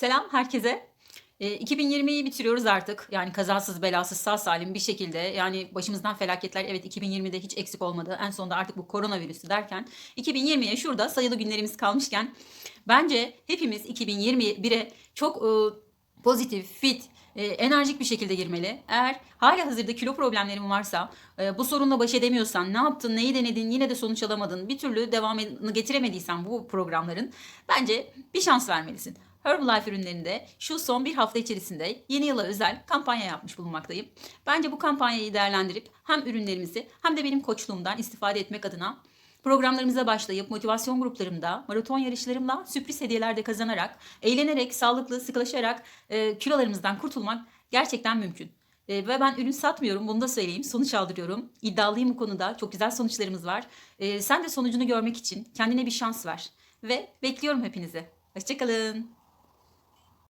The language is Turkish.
Selam herkese. E, 2020'yi bitiriyoruz artık. Yani kazasız belasız sağ salim bir şekilde. Yani başımızdan felaketler evet 2020'de hiç eksik olmadı. En sonunda artık bu koronavirüsü derken 2020'ye şurada sayılı günlerimiz kalmışken bence hepimiz 2021'e çok e, pozitif, fit, e, enerjik bir şekilde girmeli. Eğer hala hazırda kilo problemlerin varsa, e, bu sorunla baş edemiyorsan, ne yaptın, neyi denedin, yine de sonuç alamadın, bir türlü devamını getiremediysen bu programların bence bir şans vermelisin. Herbalife ürünlerinde şu son bir hafta içerisinde yeni yıla özel kampanya yapmış bulunmaktayım. Bence bu kampanyayı değerlendirip hem ürünlerimizi hem de benim koçluğumdan istifade etmek adına Programlarımıza başlayıp motivasyon gruplarımda, maraton yarışlarımla sürpriz hediyeler de kazanarak, eğlenerek, sağlıklı, sıkılaşarak e, kilolarımızdan kurtulmak gerçekten mümkün. E, ve ben ürün satmıyorum, bunu da söyleyeyim. Sonuç aldırıyorum. İddialıyım bu konuda. Çok güzel sonuçlarımız var. E, sen de sonucunu görmek için kendine bir şans ver. Ve bekliyorum hepinizi. Hoşçakalın.